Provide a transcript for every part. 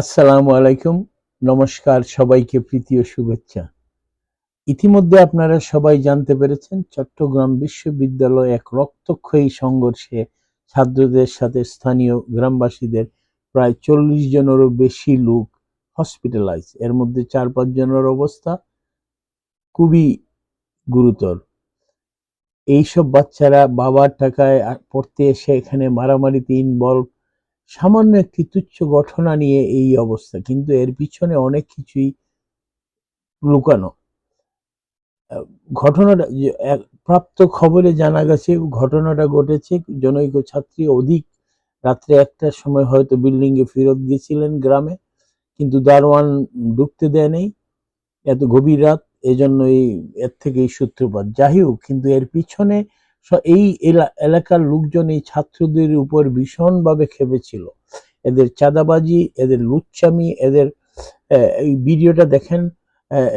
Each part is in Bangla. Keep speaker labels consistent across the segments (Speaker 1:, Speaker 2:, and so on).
Speaker 1: আসসালামু আলাইকুম। নমস্কার, সবাইকে প্রীতি ও শুভেচ্ছা। ইতিমধ্যে আপনারা সবাই জানতে পেরেছেন, চট্টগ্রাম বিশ্ববিদ্যালয় এক রক্তক্ষয়ী সংঘর্ষে ছাত্রদের সাথে স্থানীয় গ্রামবাসীদের প্রায় চল্লিশ জনেরও বেশি লোক হসপিটালাইজ এর মধ্যে চার পাঁচ জনের অবস্থা খুবই গুরুতর। এইসব বাচ্চারা বাবার টাকায় পড়তে এসে এখানে মারামারিতে ইনভলভ সামান্য একটি তুচ্ছ ঘটনা নিয়ে এই অবস্থা, কিন্তু এর পিছনে অনেক কিছুই লুকানো। ঘটনাটা প্রাপ্ত খবরে জানা গেছে, ঘটনাটা ঘটেছে জনৈক ছাত্রী অধিক রাত্রে একটার সময় হয়তো বিল্ডিং এ ফেরত গিয়েছিলেন গ্রামে, কিন্তু দারোয়ান ঢুকতে দেয় নেই এত গভীর রাত এজন্য এই এর থেকে এই সূত্রপাত। যাই হোক, কিন্তু এর পিছনে এই এলা- এলাকার লোকজন এই ছাত্রদের উপর ভীষণভাবে খেপেছিল। এদের চাঁদাবাজি, এদের লুচ্চামি এদের এই ভিডিওটা দেখেন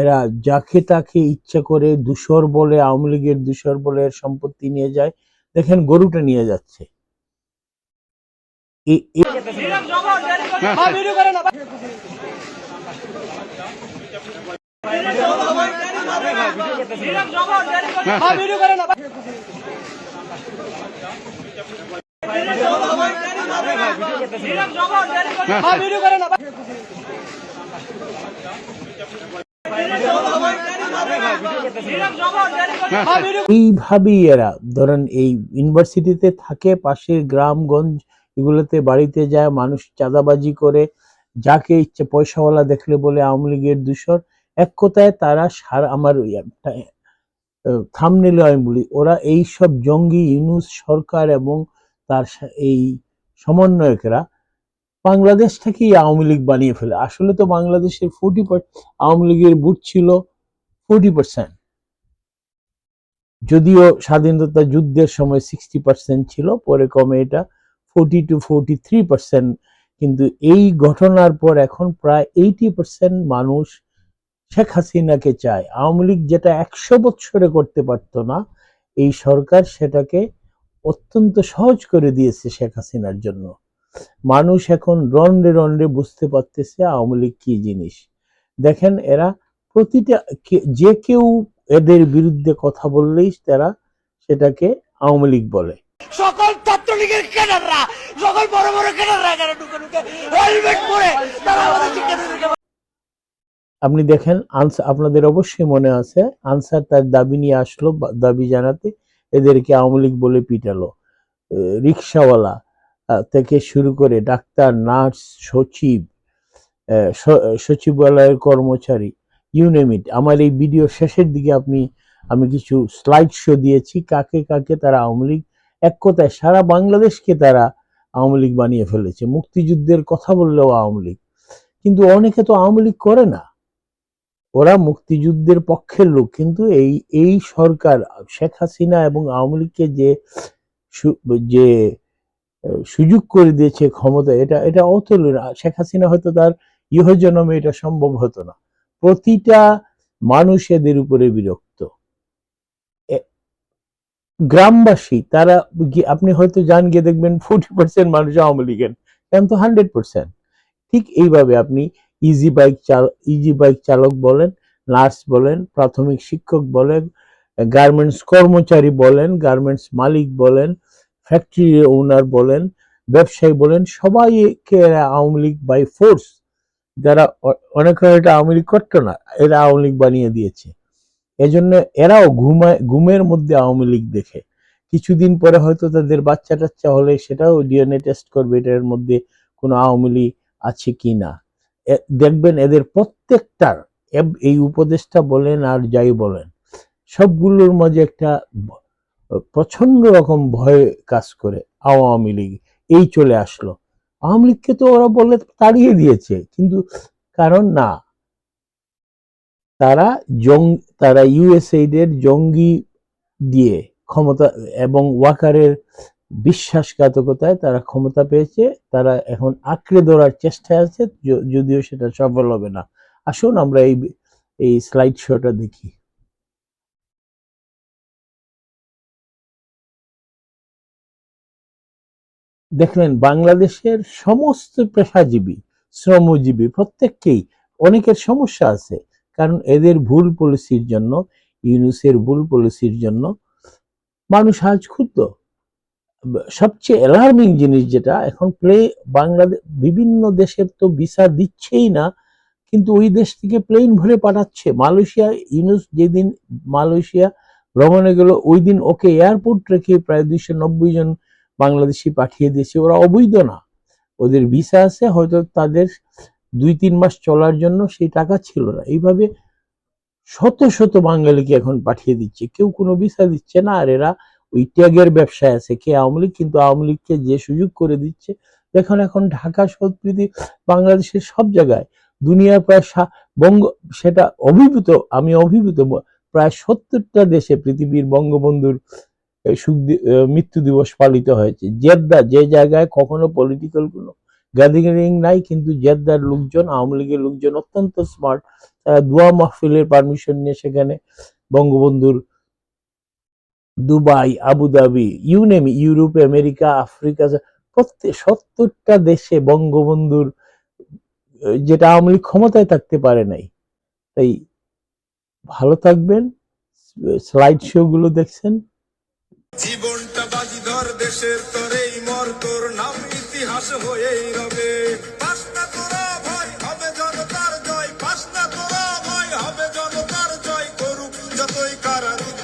Speaker 1: এরা যাকে তাকে ইচ্ছা করে দূষর বলে, আওয়ামী লীগের দূষর বলে এর সম্পত্তি নিয়ে যায়। দেখেন গরুটা নিয়ে যাচ্ছে।
Speaker 2: ভিডিও করে না
Speaker 1: এইভাবেই এরা, ধরেন এই ইউনিভার্সিটিতে থাকে, পাশের গ্রামগঞ্জ, এগুলোতে বাড়িতে যায়, মানুষ চাঁদাবাজি করে, যাকে ইচ্ছে পয়সাওয়ালা দেখলে বলে আওয়ামী লীগের দূষর। এক কথায় তারা সার আমার থামনেলে আমি বলি, ওরা এই সব জঙ্গি ইউনুস সরকার এবং তার এই সমন্বয়করা বাংলাদেশটাকেই আওয়ামী লীগ বানিয়ে ফেলে। আসলে তো বাংলাদেশের ফোর্টি আওয়ামী লীগের বুথ ছিল ফোর্টি পার্সেন্ট যদিও স্বাধীনতা যুদ্ধের সময় সিক্সটি পার্সেন্ট ছিল, পরে কমে এটা forty two forty three percent কিন্তু এই ঘটনার পর এখন প্রায় এইটি পার্সেন্ট মানুষ শেখ হাসিনাকে চায়। আওয়ামী লীগ যেটা একশো বৎসরে করতে পারতো না, এই সরকার সেটাকে অত্যন্ত সহজ করে দিয়েছে শেখ হাসিনার জন্য। মানুষ এখন রন্ডে রন্ডে বুঝতে পারতেছে আওয়ামী লীগ কি জিনিস। দেখেন এরা প্রতিটা যে কেউ এদের বিরুদ্ধে কথা বললেই তারা সেটাকে আওয়ামী লীগ বলে।
Speaker 2: সকল ছাত্রলীগের ক্যাডাররা, সকল বড় বড় ক্যাডাররা এখানে ঢুকে ঢুকে হেলমেট পরে তারা আমাদের
Speaker 1: আপনি দেখেন আনসার আপনাদের অবশ্যই মনে আছে আনসার তার দাবি নিয়ে আসলো দাবি জানাতে এদেরকে আওয়ামী লীগ বলে পিটালো। রিক্সাওয়ালা থেকে শুরু করে ডাক্তার, নার্স, সচিব সচিবালয়ের কর্মচারী ইউনেমিট আমার এই ভিডিও শেষের দিকে আপনি, আমি কিছু স্লাইড শো দিয়েছি, কাকে কাকে তারা আওয়ামী লীগ, এক কথায় সারা বাংলাদেশকে তারা আওয়ামী লীগ বানিয়ে ফেলেছে। মুক্তিযুদ্ধের কথা বললেও আওয়ামী লীগ। কিন্তু অনেকে তো আওয়ামী লীগ করে না। ওরা মুক্তিযুদ্ধের পক্ষের লোক। কিন্তু এই এই সরকার, শেখ হাসিনা এবং আওয়ামী লীগকে যে যে সুযোগ করে দিয়েছে ক্ষমতা, এটা এটা অতুলনীয়। শেখ হাসিনা হয়তো তার ইহজনমে এটা সম্ভব হতো না। প্রতিটা মানুষ এদের উপরে বিরক্ত। গ্রামবাসী, তারা আপনি হয়তো যান গিয়ে দেখবেন ফোর্টি পার্সেন্ট মানুষ আওয়ামী লীগের এখন তো হান্ড্রেড পার্সেন্ট ঠিক এইভাবে আপনি ইজি বাইক চাল ইজি বাইক চালক বলেন নার্স বলেন, প্রাথমিক শিক্ষক বলেন গার্মেন্টস কর্মচারী বলেন গার্মেন্টস মালিক বলেন ফ্যাক্টরি ওনার বলেন, ব্যবসায়ী বলেন, সবাইকে এরা আওয়ামী লীগ বাই ফোর্স যারা অনেক এটা আওয়ামী লীগ করতো না, এরা আওয়ামী লীগ বানিয়ে দিয়েছে। এজন্য এরাও ঘুমায়, ঘুমের মধ্যে আওয়ামী লীগ দেখে। কিছুদিন পরে হয়তো তাদের বাচ্চা টাচ্চা হলে সেটাও ডিএনএ টেস্ট করবে, এটার মধ্যে কোনো আওয়ামী লীগ আছে কি না দেখবেন এদের প্রত্যেকটার এই উপদেশটা বলেন আর যাই বলেন, সবগুলোর মাঝে একটা প্রচণ্ড রকম ভয় কাজ করে আওয়ামী লীগ। এই চলে আসলো। আওয়ামী লীগকে তো ওরা বলে তাড়িয়ে দিয়েছে, কিন্তু কারণ না। তারা জং, তারা ইউএসএইড এর জঙ্গি দিয়ে ক্ষমতা এবং ওয়াকারের বিশ্বাসঘাতকতায় তারা ক্ষমতা পেয়েছে, তারা এখন আঁকড়ে ধরার চেষ্টায় আছে যদিও সেটা সফল হবে না। আসুন আমরা এই এই স্লাইড শোটা দেখি। দেখলেন, বাংলাদেশের সমস্ত পেশাজীবী, শ্রমজীবী, প্রত্যেককেই অনেকের সমস্যা আছে, কারণ এদের ভুল পলিসির জন্য, ইউনুসের ভুল পলিসির জন্য মানুষ আজ ব- সবচেয়ে অ্যালার্মিং জিনিস যেটা, এখন প্লে বাংলাদেশ বিভিন্ন দেশের তো ভিসা দিচ্ছেই না, কিন্তু ওই দেশ থেকে প্লেন ভরে পাঠাচ্ছে। মালয়েশিয়া, ইউনুস যেদিন মালয়েশিয়া ভ্রমণে গেল, ওই দিন ওকে এয়ারপোর্ট রেখে প্রায় দুইশো নব্বই জন বাংলাদেশি পাঠিয়ে দিয়েছে। ওরা অবৈধ না। ওদের ভিসা আছে, হয়তো তাদের দুই তিন মাস চলার জন্য সেই টাকা ছিল না। এইভাবে শত শত বাঙালিকে এখন পাঠিয়ে দিচ্ছে। কেউ কোনো ভিসা দিচ্ছে না, আর এরা ওই ট্যাগের ব্যবসায় আছে, কে আওয়ামী লীগ, কিন্তু আওয়ামী লীগকে যে সুযোগ করে দিচ্ছে, দেখুন এখন ঢাকা সংস্কৃতি বাংলাদেশের সব জায়গায় দুনিয়ার প্রায় বঙ্গ, সেটা অভিভূত, আমি অভিভূত প্রায় সত্তরটা দেশে পৃথিবীর বঙ্গবন্ধুর মৃত্যু দিবস পালিত হয়েছে। জেদ্দা যে জায়গায় কখনো পলিটিক্যাল কোনো গ্যাদারিং নাই, কিন্তু জেদ্দার লোকজন, আওয়ামী লীগের লোকজন অত্যন্ত স্মার্ট তারা দোয়া মাহফিলের পারমিশন নিয়ে সেখানে বঙ্গবন্ধুর দুবাই আবুধাবি ইউনেমি ইউরোপ, আমেরিকা, আফ্রিকা প্রত্যেক সত্তরটা দেশে বঙ্গবন্ধুর যেটা আওয়ামী লীগ ক্ষমতায় থাকতে পারে নাই। তাই ভালো থাকবেন স্লাইড শো গুলো দেখছেন।
Speaker 3: জীবনটা বাজিধর, দেশের তরেই মর, তোর নাম ইতিহাস রবে। পাসনা তোরা হবে জনতার জয়, পাসনা তোরা হবে জনতার জয়, করুক যতই কারারুদ্ধ।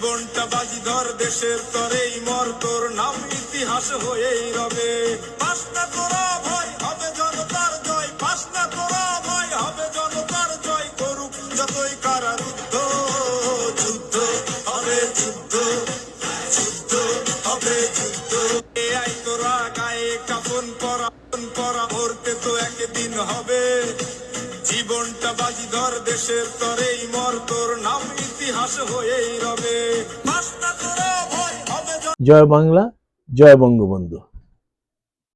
Speaker 3: জীবনটা বাজি ধর, দেশের তরেই মর, তোর নাম ইতিহাস হয়েই রবে। পাসনা তোরা ভয় হবে জনতার জয়। পাসনা তোরা ভয় হবে জনতার জয়। করুক যতই কারারুদ্ধ, যুদ্ধ, হবে যুদ্ধ যুদ্ধ, হবে যুদ্ধ। এ আই তোরা গায়ে কাপন পরা পরা মরতে তো একদিন হবে। জীবনটা বাজি ধর, দেশের তরেই মর, তোর নাম ইতিহাস হয়েই রবে।
Speaker 1: জয় বাংলা, জয় বঙ্গবন্ধু।